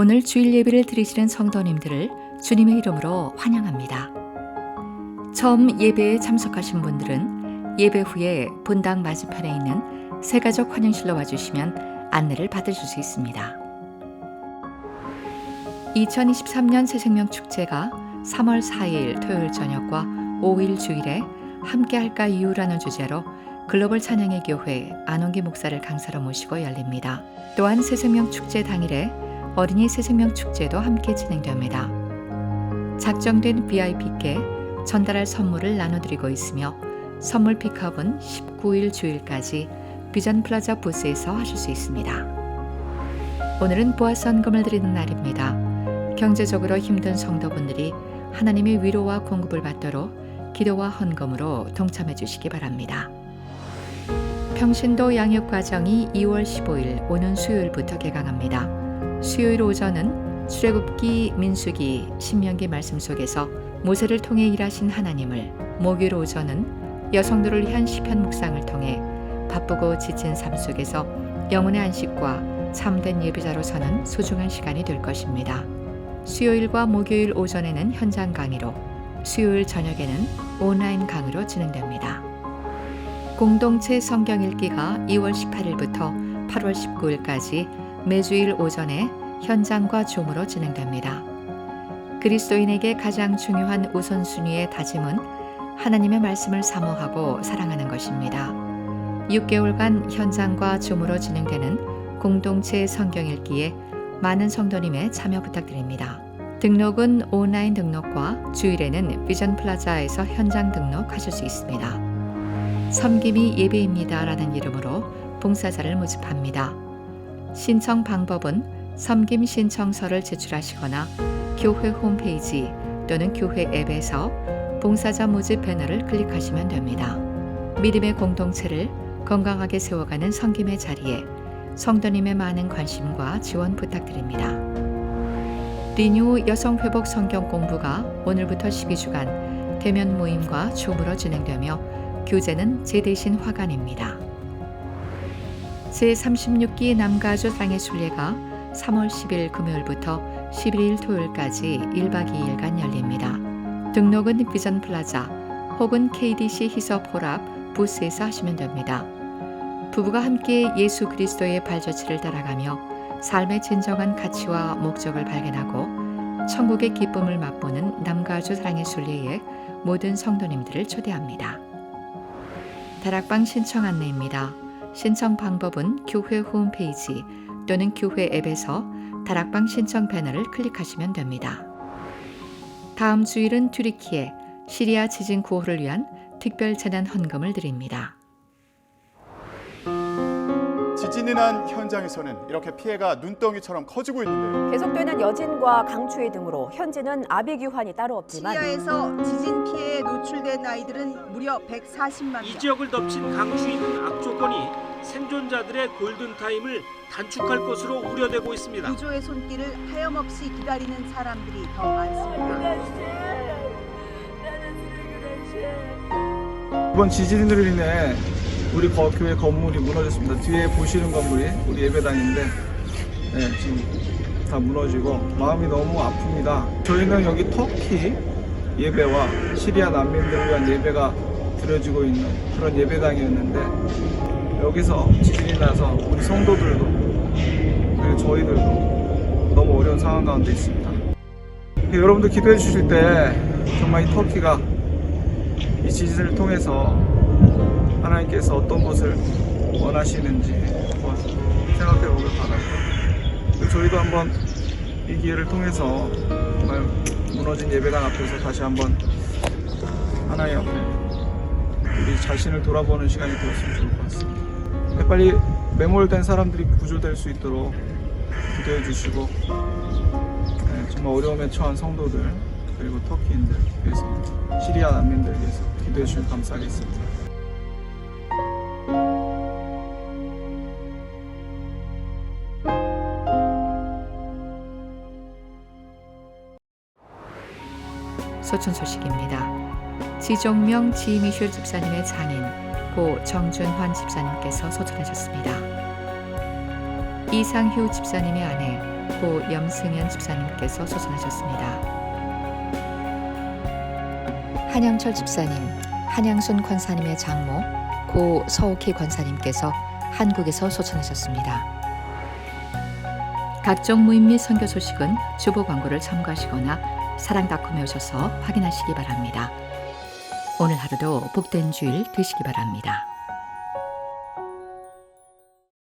오늘 주일 예배를 드리시는 성도님들을 주님의 이름으로 환영합니다. 처음 예배에 참석하신 분들은 예배 후에 본당 맞은편에 있는 새가족 환영실로 와주시면 안내를 받으실 수 있습니다. 2023년 새생명 축제가 3월 4일 토요일 저녁과 5일 주일에 함께할까 이유라는 주제로 글로벌 찬양의 교회 안홍기 목사를 강사로 모시고 열립니다. 또한 새생명 축제 당일에 어린이 새생명 축제도 함께 진행됩니다. 작정된 VIP께 전달할 선물을 나눠드리고 있으며 선물 픽업은 19일 주일까지 비전 플라자 부스에서 하실 수 있습니다. 오늘은 보아선금을 드리는 날입니다. 경제적으로 힘든 성도분들이 하나님의 위로와 공급을 받도록 기도와 헌금으로 동참해 주시기 바랍니다. 평신도 양육 과정이 2월 15일 오는 수요일부터 개강합니다. 수요일 오전은 출애굽기, 민수기, 신명기 말씀 속에서 모세를 통해 일하신 하나님을, 목요일 오전은 여성들을 위한 시편 묵상을 통해 바쁘고 지친 삶 속에서 영혼의 안식과 참된 예비자로 서는 소중한 시간이 될 것입니다. 수요일과 목요일 오전에는 현장 강의로, 수요일 저녁에는 온라인 강의로 진행됩니다. 공동체 성경 읽기가 2월 18일부터 8월 19일까지 매주일 오전에 현장과 줌으로 진행됩니다. 그리스도인에게 가장 중요한 우선순위의 다짐은 하나님의 말씀을 사모하고 사랑하는 것입니다. 6개월간 현장과 줌으로 진행되는 공동체 성경 읽기에 많은 성도님의 참여 부탁드립니다. 등록은 온라인 등록과 주일에는 비전 플라자에서 현장 등록하실 수 있습니다. 섬김이 예배입니다라는 이름으로 봉사자를 모집합니다. 신청 방법은 섬김 신청서를 제출하시거나 교회 홈페이지 또는 교회 앱에서 봉사자 모집 배너를 클릭하시면 됩니다. 믿음의 공동체를 건강하게 세워가는 섬김의 자리에 성도님의 많은 관심과 지원 부탁드립니다. 리뉴 여성 회복 성경 공부가 오늘부터 12주간 대면 모임과 줌으로 진행되며 교재는 제 대신 화관입니다. 제36기 남가주 사랑의 순례가 3월 10일 금요일부터 11일 토요일까지 1박 2일간 열립니다. 등록은 비전 플라자 혹은 KDC 희섭 홀압 부스에서 하시면 됩니다. 부부가 함께 예수 그리스도의 발자취를 따라가며 삶의 진정한 가치와 목적을 발견하고 천국의 기쁨을 맛보는 남가주 사랑의 순례에 모든 성도님들을 초대합니다. 다락방 신청 안내입니다. 신청 방법은 교회 홈페이지 또는 교회 앱에서 다락방 신청 배너를 클릭하시면 됩니다. 다음 주일은 튀르키예 시리아 지진 구호를 위한 특별 재난 헌금을 드립니다. 난 현장에서는 이렇게 피해가 눈덩이처럼 커지고 있는데요. 계속되는 여진과 강추위 등으로 현재는 아비규환이 따로 없지만 시리아에서 지진 피해에 노출된 아이들은 무려 140만 이 명. 지역을 덮친 강수위 등 악조건이 생존자들의 골든타임을 단축할 것으로 우려되고 있습니다. 구조의 손길을 하염없이 기다리는 사람들이 더 많습니다. 이번 지진으로 인해 우리 거, 교회 건물이 무너졌습니다. 뒤에 보시는 건물이 우리 예배당인데 네, 지금 다 무너지고 마음이 너무 아픕니다. 저희는 여기 터키 예배와 시리아 난민들을 위한 예배가 드려지고 있는 그런 예배당이었는데 여기서 지진이 나서 우리 성도들도 그리고 저희들도 너무 어려운 상황 가운데 있습니다. 여러분들 기도해 주실 때 정말 이 터키가 이 지진을 통해서 하나님께서 어떤 것을 원하시는지 한번 생각해 보길 바랍니다. 저희도 한번 이 기회를 통해서 정말 무너진 예배당 앞에서 다시 한번 하나님 앞에 우리 자신을 돌아보는 시간이 되었으면 좋을 것 같습니다. 빨리 매몰된 사람들이 구조될 수 있도록 기도해 주시고 네, 정말 어려움에 처한 성도들 그리고 터키인들 위해서 시리아 난민들 위해서 기도해 주시면 감사하겠습니다. 소천 소식입니다. 지종명 지미슐 집사님의 장인 고 정준환 집사님께서 소천하셨습니다. 이상휴 집사님의 아내 고 염승현 집사님께서 소천하셨습니다. 한양철 집사님, 한양순 권사님의 장모 고 서옥희 권사님께서 한국에서 소천하셨습니다. 각종 모임 및 선교 소식은 주보 광고를 참고하시거나 사랑닷컴에 오셔서 확인하시기 바랍니다. 오늘 하루도 복된 주일 되시기 바랍니다.